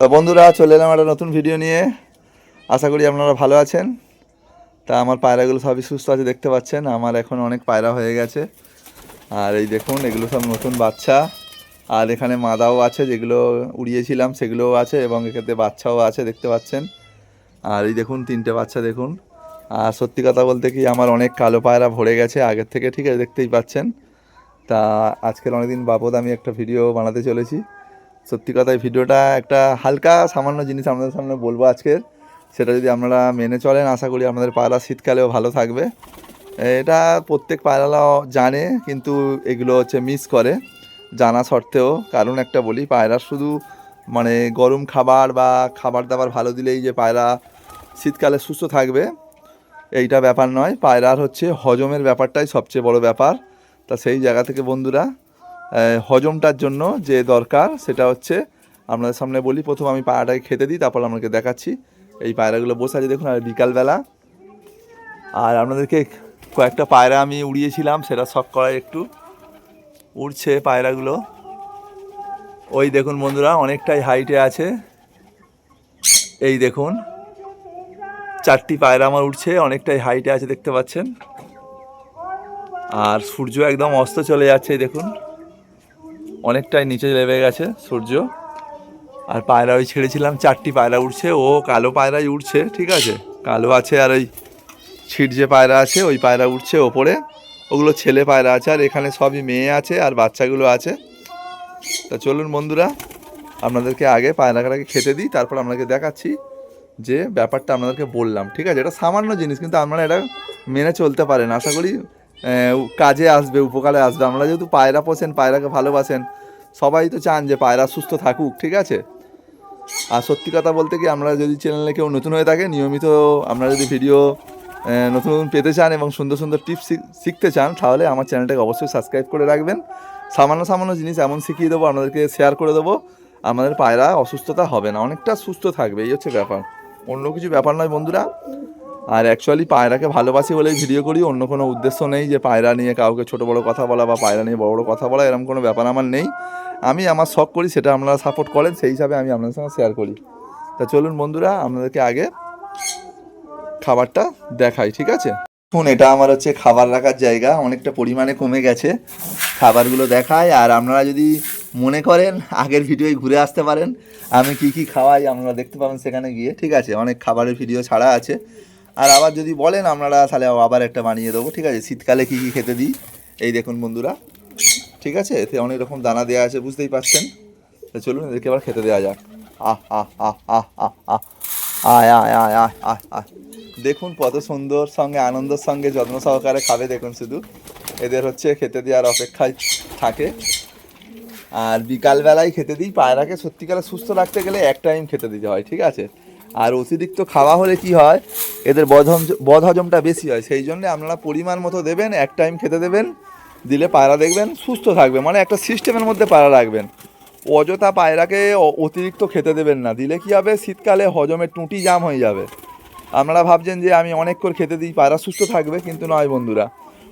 বন্ধুরা, চলে এলাম একটা নতুন ভিডিও নিয়ে। আশা করি আপনারা ভালো আছেন। তা আমার পায়রাগুলো সবই সুস্থ আছে, দেখতে পাচ্ছেন। আমার এখন অনেক পায়রা হয়ে গেছে। আর এই দেখুন, এগুলো সব নতুন বাচ্চা। আর এখানে মাদাও আছে, যেগুলো উড়িয়েছিলাম, সেগুলোও আছে, এবং এক্ষেত্রে বাচ্চাও আছে, দেখতে পাচ্ছেন। আর এই দেখুন, তিনটে বাচ্চা দেখুন। আর সত্যি কথা বলতে কি, আমার অনেক কালো পায়রা ভরে গেছে আগের থেকে, ঠিক আছে, দেখতেই পাচ্ছেন। তা আজকের অনেকদিন বাবদ আমি একটা ভিডিও বানাতে চলেছি। সত্যি কথা, এই ভিডিওটা একটা হালকা সামান্য জিনিস আপনাদের সামনে বলব আজকের সেটা যদি আপনারা মেনে চলেন, আশা করি আপনাদের পায়রা শীতকালেও ভালো থাকবে। এটা প্রত্যেক পায়রালাও জানে, কিন্তু এগুলো হচ্ছে মিস করে। জানা সত্ত্বেও, কারণ একটা বলি, পায়রা শুধু মানে গরম খাবার বা খাবার দাবার ভালো দিলেই যে পায়রা শীতকালে সুস্থ থাকবে, এইটা ব্যাপার নয়। পায়রার হচ্ছে হজমের ব্যাপারটাই সবচেয়ে বড় ব্যাপার। তা সেই জায়গা থেকে বন্ধুরা হজমটার জন্য যে দরকার, সেটা হচ্ছে আপনাদের সামনে বলি, প্রথম আমি পায়রাটাকে খেতে দিই, তারপর আপনাকে দেখাচ্ছি। এই পায়রাগুলো বসে আছে দেখুন, আর বিকালবেলা। আর আপনাদেরকে কয়েকটা পায়রা আমি উড়িয়েছিলাম, সেটা শখ করাই একটু। উড়ছে পায়রাগুলো। ওই দেখুন বন্ধুরা, অনেকটাই হাইটে আছে। এই দেখুন, চারটি পায়রা আমার উঠছে অনেকটাই হাইটে আছে, দেখতে পাচ্ছেন। আর সূর্য একদম অস্ত চলে যাচ্ছে, দেখুন। অনেকটাই নিচে নেমে গেছে সূর্য। আর পায়রা ওই ছেড়েছিলাম, চারটি পায়রা উঠছে ও কালো পায়রাই উঠছে ঠিক আছে? কালো আছে আর ওই ছিট যে পায়রা আছে, ওই পায়রা উঠছে ওপরে। ওগুলো ছেলে পায়রা আছে আর এখানে সবই মেয়ে আছে আর বাচ্চাগুলো আছে। তা চলুন বন্ধুরা, আপনাদেরকে আগে পায়রাটাকে খেতে দিই, তারপর আপনাদেরকে দেখাচ্ছি যে ব্যাপারটা আপনাদেরকে বললাম, ঠিক আছে? এটা সামান্য জিনিস, কিন্তু আপনারা এটা মেনে চলতে পারেন। আশা করি কাজে আসবে, উপকারে আসবে। আমরা যেহেতু পায়রা পোষেন, পায়রাকে ভালোবাসেন, সবাই তো চান যে পায়রা সুস্থ থাকুক, ঠিক আছে? আর সত্যি কথা বলতে কি, আমরা যদি চ্যানেলে কেউ নতুন হয়ে থাকে, নিয়মিত আপনারা যদি ভিডিও নতুন নতুন পেতে চান এবং সুন্দর সুন্দর টিপস শিখতে চান, তাহলে আমার চ্যানেলটাকে অবশ্যই সাবস্ক্রাইব করে রাখবেন। সামান্য সামান্য জিনিস এমন শিখিয়ে দেবো, আপনাদেরকে শেয়ার করে দেবো। আমাদের পায়রা অসুস্থতা হবে না, অনেকটা সুস্থ থাকবে, এই হচ্ছে ব্যাপার। অন্য কিছু ব্যাপার নয় বন্ধুরা আর অ্যাকচুয়ালি পায়রাকে ভালোবাসি বলেই ভিডিও করি, অন্য কোনো উদ্দেশ্য নেই যে পায়রা নিয়ে কাউকে ছোট বড় কথা বলা বা পায়রা নিয়ে বড় বড় কথা বলা এরকম কোনো ব্যাপার আমার নেই। আমি আমার শখ করি, সেটা আপনারা সাপোর্ট করেন, সেই হিসাবে আমি আপনাদের সঙ্গে শেয়ার করি। তা চলুন বন্ধুরা, আপনাদেরকে আগে খাবারটা দেখাই, ঠিক আছে? এখন এটা আমার হচ্ছে খাবার রাখার জায়গা, অনেকটা পরিমাণে কমে গেছে। খাবারগুলো দেখায় আর আপনারা যদি মনে করেন আগের ভিডিওয় ঘুরে আসতে পারেন, আমি কি কি খাওয়াই আপনারা দেখতে পাবেন সেখানে গিয়ে, ঠিক আছে? অনেক খাবারের ভিডিও ছাড়া আছে। আর আবার যদি বলেন, আপনারা তাহলে আবার একটা বানিয়ে দেবো। ঠিক আছে, শীতকালে কী কী খেতে দিই? এই দেখুন বন্ধুরা। ঠিক আছে, এতে অনেক রকম দানা দেওয়া আছে, বুঝতেই পারছেন? তো চলুন, এদেরকে আবার খেতে দেওয়া যাক। আহ আহ আহ আহ আহ আহ। আয় আয় আয় আয় আয় আয়। দেখুন কত সুন্দর সঙ্গে, আনন্দের সঙ্গে যত্ন সহকারে খাবে, দেখুন শুধু। এদের হচ্ছে খেতে দেওয়ার অপেক্ষায় থাকে। আর বিকালবেলায় খেতে দিই, পায়রাকে সত্যিকারে সুস্থ রাখতে গেলে এক টাইম খেতে দিতে হয়, ঠিক আছে? আর অতিরিক্ত খাওয়া হলে কি হয়? এদের বদহম, বদহজমটা বেশি হয়। সেই জন্য আপনারা পরিমাণ মতো দেবেন, এক টাইম খেতে দেবেন, দিলে পায়রা দেখবেন সুস্থ থাকবে। মানে একটা সিস্টেমের মধ্যে পায়রা রাখবেন। অযথা পায়রাকে অতিরিক্ত খেতে দেবেন না। দিলে কি হবে? শীতকালে হজমের টুঁটি জাম হয়ে যাবে। আপনারা ভাবছেন যে আমি অনেক করে খেতে দিই, পায়রা সুস্থ থাকবে, কিন্তু নয় বন্ধুরা।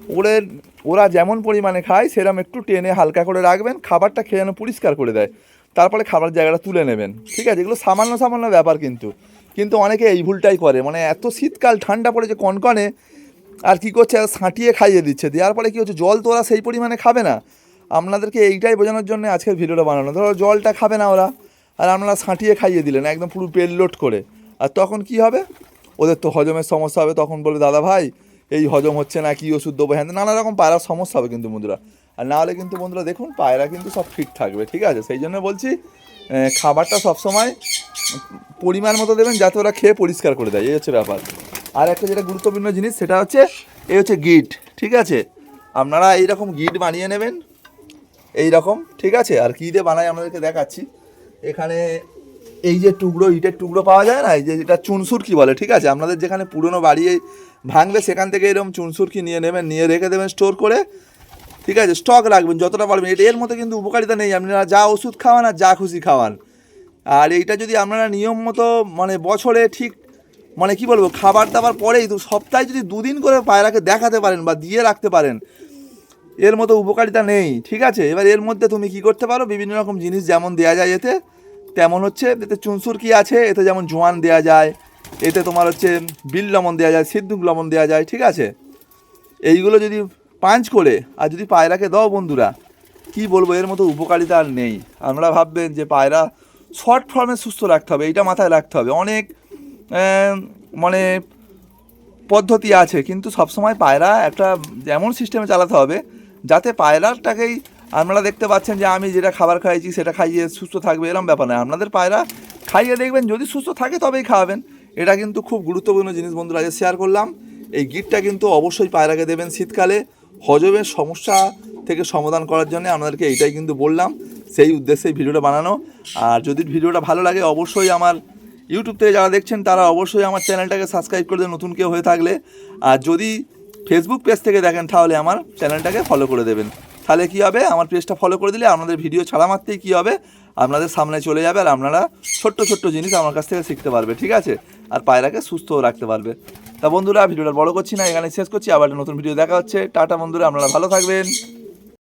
ওদের ওরা যেমন পরিমাণে খায় সেরকম একটু টেনে হালকা করে রাখবেন, খাবারটা খেয়ে যেন পরিষ্কার করে দেয়। তারপরে খাবার জায়গাটা তুলে নেবেন। ঠিক আছে? এগুলো সামান্য সামান্য ব্যাপার কিন্তু। কিন্তু অনেকে এই ভুলটাই করে। মানে এত শীতকাল, ঠান্ডা পড়েছে কনকনে আর কি করছে? ছাঁটিয়ে খাইয়ে দিচ্ছে। দেওয়ার পরে কী হচ্ছে? জল তো ওরা সেই পরিমাণে খাবে না। আপনাদেরকে এইটাই বোঝানোর জন্য আজকের ভিডিওটা বানানো। ধরো জলটা খাবে না ওরা, আর আপনারা ছাঁটিয়ে খাইয়ে দিলেন, একদম পুরো পেল লোড করে। আর তখন কি হবে? ওদের তো হজমের সমস্যা হবে। তখন বলবে, দাদা ভাই, এই হজম হচ্ছে না, কি ওষুধ দেবো? হ্যাঁ নানা রকম পায়রার সমস্যা হবে কিন্তু বন্ধুরা আর না হলে কিন্তু বন্ধুরা দেখুন, পায়রা কিন্তু সব ফিট থাকবে, ঠিক আছে? সেই জন্য বলছি খাবারটা সবসময় পরিমাণ মতো দেবেন যাতে ওরা খেয়ে পরিষ্কার করে দেয়, এই হচ্ছে ব্যাপার। আর একটা যেটা গুরুত্বপূর্ণ জিনিস, সেটা হচ্ছে, এই হচ্ছে গিট, ঠিক আছে? আপনারা এইরকম গিট বানিয়ে নেবেন এই রকম ঠিক আছে? আর কী দিয়ে বানাই আপনাদেরকে দেখাচ্ছি। এখানে এই যে টুকরো, ইটের টুকরো পাওয়া যায় না, এই যে এটা চুনসুরকি বলে, ঠিক আছে? আপনাদের যেখানে পুরনো বাড়ি ভাঙবে, সেখান থেকে এরকম চুনসুরকি নিয়ে নেবেন, নিয়ে রেখে দেবেন স্টোর করে। ঠিক আছে স্টক রাখবেন, যতটা পারবেন। এটা এর মধ্যে কিন্তু উপকারিতা নেই আপনারা যা ওষুধ খাওয়ান আর যা খুশি খাওয়ান। আর এইটা যদি আপনারা নিয়ম মতো মানে বছরে ঠিক মানে কি বলব, খাবার দাবার পরেই দু, সপ্তাহে যদি দুদিন করে পায়রাকে দেখাতে পারেন বা দিয়ে রাখতে পারেন, এর মতো উপকারিতা নেই, ঠিক আছে? এবার এর মধ্যে তুমি কি করতে পারো? বিভিন্ন রকম জিনিস যেমন দেওয়া যায় এতে, তেমন হচ্ছে, এতে চুনসুর কি আছে? এতে যেমন জোয়ান দেওয়া যায়, এতে তোমার হচ্ছে বিল লবণ দেওয়া যায় সিদ্ধুক লবণ দেওয়া যায়, ঠিক আছে? এইগুলো যদি পাঞ্চ করে, আর যদি পায়রাকে দাও বন্ধুরা, কি বলব, এর মতো উপকারিতা আর নেই। আমরা ভাববেন যে পায়রা শর্ট ফর্মে সুস্থ রাখতে হবে, এইটা মাথায় রাখতে হবে। অনেক মানে পদ্ধতি আছে, কিন্তু সবসময় পায়রা একটা এমন সিস্টেমে চালাতে হবে, যাতে পায়রাটাকেই আপনারা দেখতে পাচ্ছেন যে আমি যেটা খাবার খাইছি, সেটা খাইয়ে সুস্থ থাকবে এরকম ব্যাপার নয়। আপনাদের পায়রা খাইয়ে দেখবেন, যদি সুস্থ থাকে তবেই খাওয়াবেন। এটা কিন্তু খুব গুরুত্বপূর্ণ জিনিস বন্ধুরা আজকে শেয়ার করলাম। এই গিটটা কিন্তু অবশ্যই পায়রাকে দেবেন শীতকালে। হজমের সমস্যা থেকে সমাধান করার জন্য আপনাদেরকে এইটাই কিন্তু বললাম। সেই উদ্দেশ্যে ভিডিওটা বানানো। আর যদি ভিডিওটা ভালো লাগে, অবশ্যই আমার ইউটিউব থেকে যারা দেখছেন, তারা অবশ্যই আমার চ্যানেলটাকে সাবস্ক্রাইব করে দেবেন নতুন কেউ হয়ে থাকলে। আর যদি ফেসবুক পেজ থেকে দেখেন, তাহলে আমার চ্যানেলটাকে ফলো করে দেবেন। তাহলে কী হবে? আমার পেজটা ফলো করে দিলে আপনাদের ভিডিও ছাড়া মাত্রই কী হবে? আপনাদের সামনে চলে যাবে আর আপনারা ছোট্ট ছোট্ট জিনিস আমার কাছ থেকে শিখতে পারবে, ঠিক আছে? আর পায়রাকে সুস্থও রাখতে পারবে। তা বন্ধুরা, ভিডিওটা বড় করছি না এখানে শেষ করছি। আবার নতুন ভিডিও দেখা হচ্ছে। টাটা বন্ধুরা, আপনারা ভালো থাকবেন।